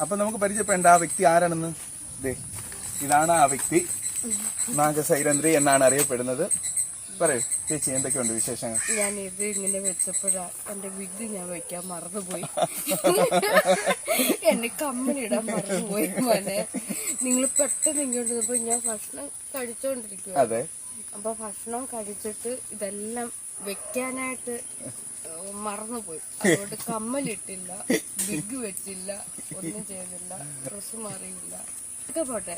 അപ്പൊ നമുക്ക് പരിചയപ്പെടേണ്ട ആ വ്യക്തി ആരാണെന്ന്? ദേ ഇതാണ് ആ വ്യക്തി. നാഗസൈരന്ദ്രി എന്നാണ് അറിയപ്പെടുന്നത്. പറയൂ ചേച്ചി എന്തൊക്കെയുണ്ട് വിശേഷങ്ങൾ? ഞാൻ ഇത് ഇങ്ങനെ വെച്ചപ്പോഴാ എന്റെ വിഗ് ഞാൻ വെക്കാൻ മറന്നുപോയി. എന്നെ കമ്മലിടാൻ മറന്നുപോയി മോനെ. നിങ്ങൾ പെട്ടെന്ന് ഇങ്ങോട്ട് വന്നപ്പോ ഞാൻ ഭക്ഷണം കഴിച്ചോണ്ടിരിക്കും അതെ. അപ്പൊ ഭക്ഷണം കഴിച്ചിട്ട് ഇതെല്ലാം വെക്കാനായിട്ട് മറന്നുപോയി. അതുകൊണ്ട് കമ്മലിട്ടില്ല ബിഗ് വെച്ചില്ല ഒന്നും ചെയ്തില്ല ഡ്രസ് മാറിയില്ല. ഒക്കെ പോട്ടെ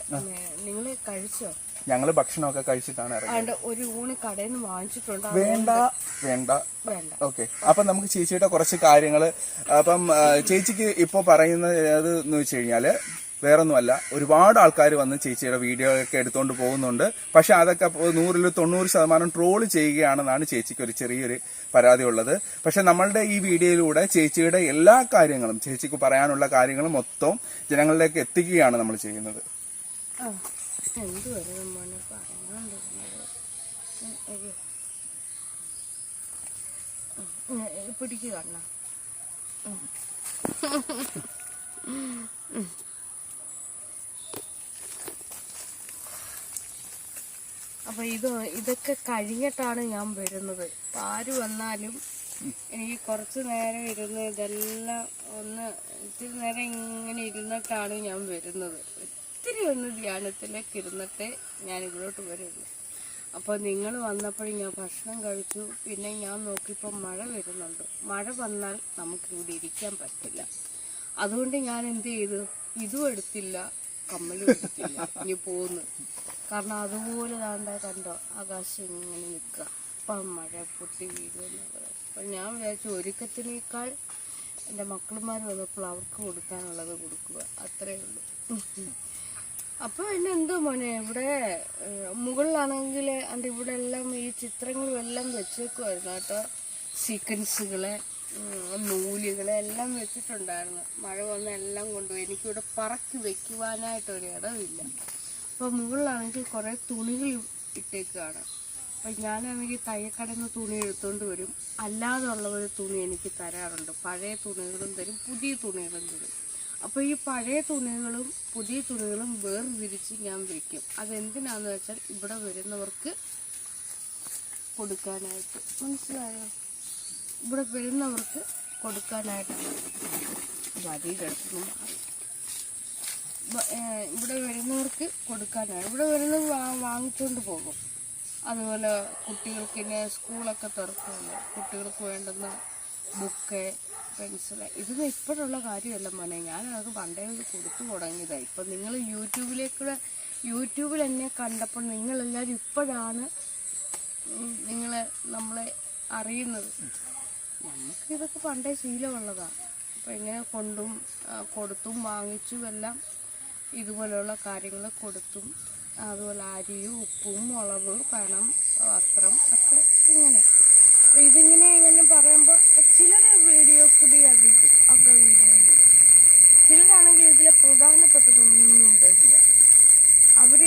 നിങ്ങൾ കഴിച്ചോ? ഞങ്ങൾ ഭക്ഷണമൊക്കെ കഴിച്ചിട്ടാണ് ഇറങ്ങിയത്. ഒരു ഊണ് കടയിൽ നിന്ന് വാങ്ങിച്ചിട്ടുണ്ട്. വേണ്ട വേണ്ട. വേണ്ട. ഓക്കെ. അപ്പൊ നമുക്ക് ചേച്ചിയുടെ കുറച്ച് കാര്യങ്ങൾ അപ്പം ചേച്ചിക്ക് ഇപ്പൊ പറയുന്നത് എന്ന് വെച്ച് കഴിഞ്ഞാൽ വേറൊന്നുമല്ല ഒരുപാട് ആൾക്കാർ വന്ന് ചേച്ചിയുടെ വീഡിയോ ഒക്കെ എടുത്തുകൊണ്ട് പോകുന്നുണ്ട് പക്ഷെ അതൊക്കെ നൂറിൽ തൊണ്ണൂറ് ശതമാനം ട്രോൾ ചെയ്യുകയാണെന്നാണ് ചേച്ചിക്ക് ഒരു ചെറിയൊരു പരാതി ഉള്ളത് പക്ഷെ നമ്മളുടെ ഈ വീഡിയോയിലൂടെ ചേച്ചിയുടെ എല്ലാ കാര്യങ്ങളും ചേച്ചിക്ക് പറയാനുള്ള കാര്യങ്ങളും മൊത്തം ജനങ്ങളിലേക്ക് എത്തിക്കുകയാണ് നമ്മൾ ചെയ്യുന്നത് പിടിക്കുക അപ്പൊ ഇത് ഇതൊക്കെ കഴിഞ്ഞിട്ടാണ് ഞാൻ വരുന്നത്. അപ്പൊ ആര് വന്നാലും എനിക്ക് കുറച്ച് നേരം ഇരുന്ന് ഇതെല്ലാം ഒന്ന് ഇത്തിരി നേരം ഇങ്ങനെ ഇരുന്നിട്ടാണ് ഞാൻ വരുന്നത്. ഒത്തിരി ഒന്ന് ധ്യാനത്തിലേക്ക് ഇരുന്നിട്ടേ ഞാൻ ഇവിടോട്ട് വരുന്നു അപ്പോൾ നിങ്ങൾ വന്നപ്പോഴും ഞാൻ ഭക്ഷണം കഴിച്ചു. പിന്നെ ഞാൻ നോക്കിയപ്പോൾ മഴ വരുന്നുണ്ട്. മഴ വന്നാൽ നമുക്ക് ഇവിടെ ഇരിക്കാൻ പറ്റില്ല. അതുകൊണ്ട് ഞാൻ എന്ത് ചെയ്തു? ഇതും എടുത്തില്ല കമ്മലും എടുത്തില്ല. ഇനി പോന്ന്. കാരണം അതുപോലെ താണ്ട കണ്ടോ ആകാശം ഇങ്ങനെ നിൽക്കുക. അപ്പം മഴ പൊട്ടി വീഴുമെന്നുള്ളത് അപ്പം ഞാൻ വിചാരിച്ചു ഒരുക്കത്തിനേക്കാൾ എന്റെ മക്കളുമാർ വന്നപ്പോൾ അവർക്ക് കൊടുക്കാനുള്ളത് കൊടുക്കുക. അത്രയേ ഉള്ളൂ. അപ്പോൾ പിന്നെ എന്തോ മോനെ? ഇവിടെ മുകളിലാണെങ്കിൽ എന്റെ ഇവിടെ എല്ലാം ഈ ചിത്രങ്ങളും എല്ലാം വെച്ചേക്കുമായിരുന്നു കേട്ടോ. സീക്വൻസുകളെ നൂലുകളെ എല്ലാം വെച്ചിട്ടുണ്ടായിരുന്നു. മഴ വന്ന എല്ലാം കൊണ്ടുപോയി. എനിക്കിവിടെ പറക്കി വെക്കുവാനായിട്ട് ഇടവില്ല അപ്പൊ മുകളിലാണെങ്കിൽ കുറേ തുണികൾ ഇട്ടേക്കാണ്. അപ്പൊ ഞാനാണെങ്കിൽ തയ്യക്കടയിൽ നിന്ന് തുണി എടുത്തോണ്ട് വരും. അല്ലാതുള്ള ഒരു തുണി എനിക്ക് തരാറുണ്ട്. പഴയ തുണികളും തരും പുതിയ തുണികളും തരും. അപ്പോൾ ഈ പഴയ തുണികളും പുതിയ തുണികളും വേർതിരിച്ച് ഞാൻ വിൽക്കും. അതെന്തിനാന്ന് വെച്ചാൽ ഇവിടെ വരുന്നവർക്ക് കൊടുക്കാനായിട്ട്. മനസ്സിലായോ? ഇവിടെ വരുന്നവർക്ക് കൊടുക്കാനായിട്ടാണ് വരിയിലെടുക്കുന്നു ഇവിടെ വരുന്നവർക്ക് കൊടുക്കാനാണ്. ഇവിടെ വരുന്നത് വാങ്ങിച്ചുകൊണ്ട് പോകും. അതുപോലെ കുട്ടികൾക്ക് ഇനി സ്കൂളൊക്കെ തുറക്കുമല്ലോ. കുട്ടികൾക്ക് വേണ്ടുന്ന ബുക്ക് പെൻസിൽ. ഇതൊന്നും ഇപ്പോഴുള്ള കാര്യമല്ല മോനെ. ഞാൻ അത് പണ്ടേ ഇത് കൊടുത്തു തുടങ്ങിയതാണ് ഇപ്പം നിങ്ങൾ യൂട്യൂബിലേക്കൂടെ യൂട്യൂബിൽ എന്നെ കണ്ടപ്പോൾ നിങ്ങളെല്ലാവരും ഇപ്പോഴാണ് നിങ്ങൾ നമ്മളെ അറിയുന്നത്. നമുക്ക് ഇതൊക്കെ പണ്ടേ ശീലമുള്ളതാണ് അപ്പം ഇങ്ങനെ കൊണ്ടും കൊടുത്തും വാങ്ങിച്ചും എല്ലാം ഇതുപോലെയുള്ള കാര്യങ്ങൾ കൊടുത്തും അതുപോലെ അരിയും ഉപ്പും മുളക് പണം വസ്ത്രം ഒക്കെ ഇങ്ങനെ. ഇതിങ്ങനെ ഇങ്ങനെ പറയുമ്പോൾ ചിലർ വീഡിയോ കൂടി അത് കിട്ടും അവരുടെ വീഡിയോ വീഡിയോയിലിടും ചിലരാണെങ്കിൽ ഇതിലെ പ്രധാനപ്പെട്ടതൊന്നും ഇടില്ല അവർ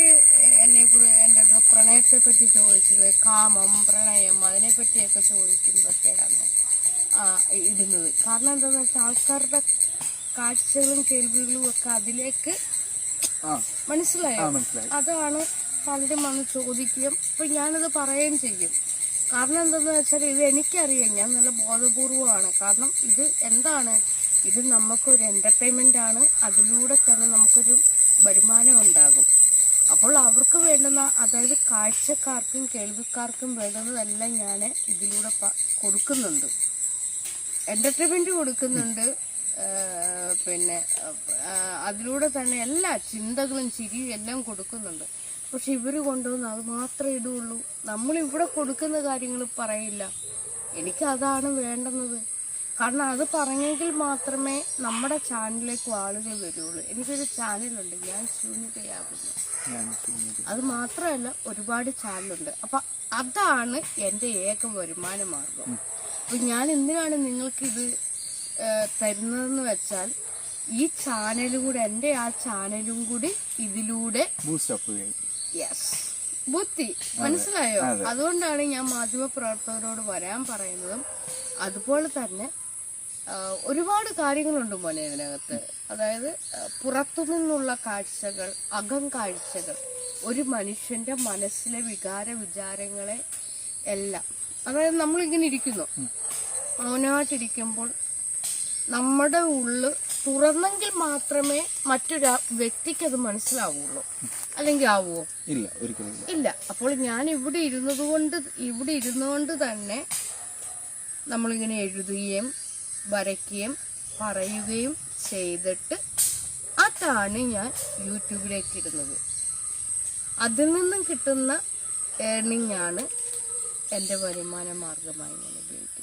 എന്നെ എന്റെ പ്രണയത്തെ പറ്റി ചോദിച്ചത് കാമം പ്രണയം അതിനെപ്പറ്റിയൊക്കെ ചോദിക്കുമ്പോഴൊക്കെയാണ് ഇടുന്നത്. കാരണം എന്താണെന്ന് വെച്ചാൽ ആൾക്കാരുടെ കാഴ്ചകളും കേൾവികളും ഒക്കെ അതിലേക്ക് മനസ്സിലായോ? അതാണ് പലരും വന്ന് ചോദിക്കുകയും ഇപ്പൊ ഞാനത് പറയുകയും ചെയ്യും. കാരണം എന്താന്ന് വെച്ചാൽ ഇത് എനിക്കറിയാം. ഞാൻ നല്ല ബോധപൂർവമാണ്. കാരണം ഇത് എന്താണ്? ഇത് നമുക്കൊരു എന്റർടൈൻമെന്റ് ആണ്. അതിലൂടെ തന്നെ നമുക്കൊരു വരുമാനം ഉണ്ടാകും. അപ്പോൾ അവർക്ക് വേണ്ടുന്ന അതായത് കാഴ്ചക്കാർക്കും കേൾവിക്കാർക്കും വേണ്ടുന്നതെല്ലാം ഞാൻ ഇതിലൂടെ കൊടുക്കുന്നുണ്ട്. എന്റർടൈൻമെന്റ് കൊടുക്കുന്നുണ്ട്. പിന്നെ അതിലൂടെ തന്നെ എല്ലാ ചിന്തകളും ചിരിയും എല്ലാം കൊടുക്കുന്നുണ്ട്. പക്ഷെ ഇവർ കൊണ്ടുവന്ന് അത് മാത്രമേ ഇടുള്ളൂ നമ്മളിവിടെ കൊടുക്കുന്ന കാര്യങ്ങൾ പറയില്ല. എനിക്കതാണ് വേണ്ടുന്നത്. കാരണം അത് പറഞ്ഞെങ്കിൽ മാത്രമേ നമ്മുടെ ചാനലിലേക്ക് ആളുകൾ വരുള്ളൂ. എനിക്കൊരു ചാനലുണ്ട്. ഞാൻ ശൂന്യതയാകുന്നു. അത് മാത്രമല്ല ഒരുപാട് ചാനലുണ്ട്. അപ്പം അതാണ് എന്റെ ഏക വരുമാന മാർഗം. അപ്പം ഞാൻ എന്തിനാണ് നിങ്ങൾക്കിത് തരുന്നതെന്ന് വെച്ചാൽ ഈ ചാനലും കൂടെ എന്റെ ആ ചാനലും കൂടി ഇതിലൂടെ യെസ് ബുദ്ധി. മനസ്സിലായോ? അതുകൊണ്ടാണ് ഞാൻ മാധ്യമ പ്രവർത്തകരോട് വരാൻ പറയുന്നതും അതുപോലെ തന്നെ ഒരുപാട് കാര്യങ്ങളുണ്ട് മോനെ ഇതിനകത്ത്. അതായത് പുറത്തു നിന്നുള്ള കാഴ്ചകൾ അകം കാഴ്ചകൾ ഒരു മനുഷ്യന്റെ മനസ്സിലെ വികാര വിചാരങ്ങളെ എല്ലാം. അതായത് നമ്മളിങ്ങനെ ഇരിക്കുന്നു. മൗനമായിട്ടിരിക്കുമ്പോൾ നമ്മുടെ ഉള്ള് തുറന്നെങ്കിൽ മാത്രമേ മറ്റൊരു വ്യക്തിക്ക് അത് മനസ്സിലാവുള്ളൂ. അല്ലെങ്കിൽ ആവുമോ ഇല്ല ഒരിക്കലും ഇല്ല. അപ്പോൾ ഞാൻ ഇവിടെ ഇരുന്നത് കൊണ്ട് ഇവിടെ ഇരുന്നുകൊണ്ട് തന്നെ നമ്മളിങ്ങനെ എഴുതുകയും വരയ്ക്കുകയും പറയുകയും ചെയ്തിട്ട് അതാണ് ഞാൻ യൂട്യൂബിലേക്ക് ഇടുന്നത്. അതിൽ നിന്നും കിട്ടുന്ന ഏർണിംഗ് ആണ് എന്റെ വരുമാന മാർഗമായി ഞാൻ ഉപയോഗിക്കുന്നത്.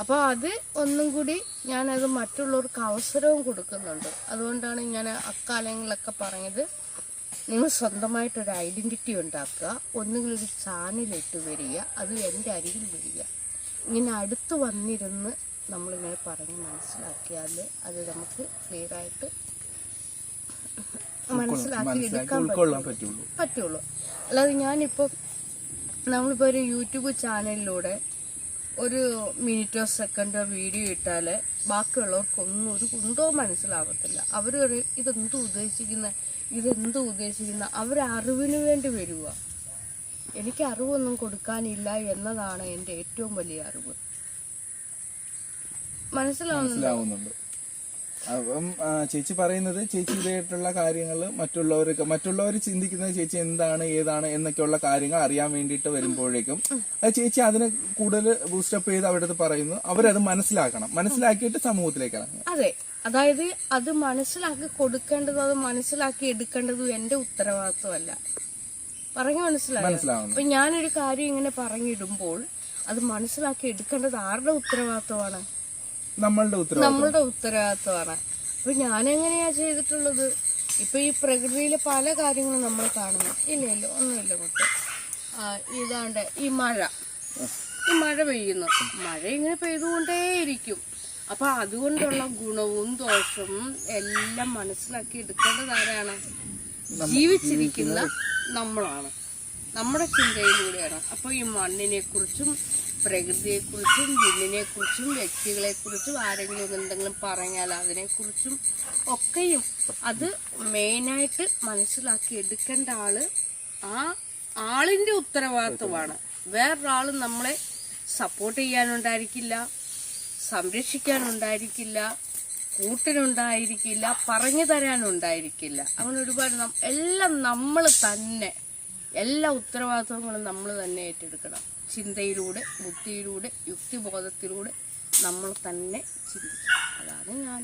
അപ്പോൾ അത് ഒന്നും കൂടി ഞാനത് മറ്റുള്ളവർക്ക് അവസരവും കൊടുക്കുന്നുണ്ട്. അതുകൊണ്ടാണ് ഞാൻ അക്കാലങ്ങളിലൊക്കെ പറഞ്ഞത് നിങ്ങൾ സ്വന്തമായിട്ടൊരു ഐഡന്റിറ്റി ഉണ്ടാക്കുക ഒന്നുകിൽ ഒരു ചാനലിട്ട് വരിക അത് എന്റെ അരികിൽ വരിക. ഇങ്ങനെ അടുത്ത് വന്നിരുന്ന് നമ്മളിങ്ങനെ പറഞ്ഞ് മനസ്സിലാക്കിയാൽ അത് നമുക്ക് ക്ലിയർ ആയിട്ട് മനസ്സിലാക്കി എടുക്കാൻ പറ്റുള്ളൂ. പറ്റുള്ളൂ. അല്ലാതെ ഞാനിപ്പോൾ നമ്മളിപ്പോൾ ഒരു യൂട്യൂബ് ചാനലിലൂടെ ഒരു മിനിറ്റോ സെക്കൻഡോ വീഡിയോ ഇട്ടാൽ ബാക്കിയുള്ളവർക്കൊന്നും ഒരു കുന്തോ മനസ്സിലാവത്തില്ല. അവർ പറയും ഇതെന്ത് ഉദ്ദേശിക്കുന്ന? ഇതെന്ത് ഉദ്ദേശിക്കുന്ന? അവർ അറിവിന് വേണ്ടി വരിക എനിക്ക് അറിവൊന്നും കൊടുക്കാനില്ല എന്നതാണ് എന്റെ ഏറ്റവും വലിയ അറിവ്. മനസ്സിലാവുന്നുണ്ട്. അപ്പം ചേച്ചി പറയുന്നത് ചേച്ചി ഇതായിട്ടുള്ള കാര്യങ്ങൾ മറ്റുള്ളവർക്ക് മറ്റുള്ളവർ ചിന്തിക്കുന്നത് ചേച്ചി എന്താണ് ഏതാണ് എന്നൊക്കെയുള്ള കാര്യങ്ങൾ അറിയാൻ വേണ്ടിയിട്ട് വരുമ്പോഴേക്കും അത് ചേച്ചി അതിനെ കൂടുതൽ ബൂസ്റ്റപ്പ് ചെയ്ത് അവിടെ പറയുന്നു. അവരത് മനസ്സിലാക്കണം. മനസ്സിലാക്കിയിട്ട് സമൂഹത്തിലേക്ക് ഇറങ്ങും അതെ. അതായത് അത് മനസ്സിലാക്കി കൊടുക്കേണ്ടതും അത് മനസ്സിലാക്കി എടുക്കേണ്ടതും എന്റെ ഉത്തരവാദിത്വമല്ല. പറഞ്ഞു മനസ്സിലാവും അപ്പൊ ഞാനൊരു കാര്യം ഇങ്ങനെ പറഞ്ഞിടുമ്പോൾ അത് മനസ്സിലാക്കി എടുക്കേണ്ടത് ആരുടെ ഉത്തരവാദിത്വമാണ്? നമ്മളുടെ നമ്മളുടെ ഉത്തരവാദിത്വമാണ്. അപ്പൊ ഞാൻ എങ്ങനെയാ ചെയ്തിട്ടുള്ളത്? ഇപ്പൊ ഈ പ്രകൃതിയിലെ പല കാര്യങ്ങളും നമ്മൾ കാണുന്നു. ഇല്ല ഇല്ല ഒന്നുമില്ല കുട്ടി. ആ ഇതാണ്ട് ഈ മഴ. ഈ മഴ പെയ്യുന്നു. മഴ ഇങ്ങനെ പെയ്തുകൊണ്ടേയിരിക്കും. അപ്പൊ അതുകൊണ്ടുള്ള ഗുണവും ദോഷവും എല്ലാം മനസ്സിലാക്കി എടുക്കേണ്ടത് ആരാണ്? ജീവിച്ചിരിക്കുന്ന നമ്മളാണ്. നമ്മുടെ ചിന്തയിലൂടെയാണ്. അപ്പൊ ഈ മണ്ണിനെ കുറിച്ചും പ്രകൃതിയെ ജില്ലിനെക്കുറിച്ചും ജില്ലിനെ കുറിച്ചും വ്യക്തികളെ കുറിച്ചും ആരെങ്കിലും എന്തെങ്കിലും പറഞ്ഞാൽ അതിനെക്കുറിച്ചും ഒക്കെയും അത് മെയിനായിട്ട് മനസ്സിലാക്കി എടുക്കേണ്ട ആൾ ആ ആളിന്റെ ഉത്തരവാദിത്വമാണ്. വേറൊരാൾ നമ്മളെ സപ്പോർട്ട് ചെയ്യാനുണ്ടായിരിക്കില്ല സംരക്ഷിക്കാനുണ്ടായിരിക്കില്ല കൂട്ടിനുണ്ടായിരിക്കില്ല പറഞ്ഞു തരാനുണ്ടായിരിക്കില്ല. അങ്ങനെ ഒരുപാട് എല്ലാം നമ്മൾ തന്നെ എല്ലാ ഉത്തരവാദിത്വങ്ങളും നമ്മൾ തന്നെ ഏറ്റെടുക്കണം. ചിന്തയിലൂടെ ബുദ്ധിയിലൂടെ യുക്തിബോധത്തിലൂടെ നമ്മൾ തന്നെ ചിന്തിക്കും. അതാണ് ഞാൻ.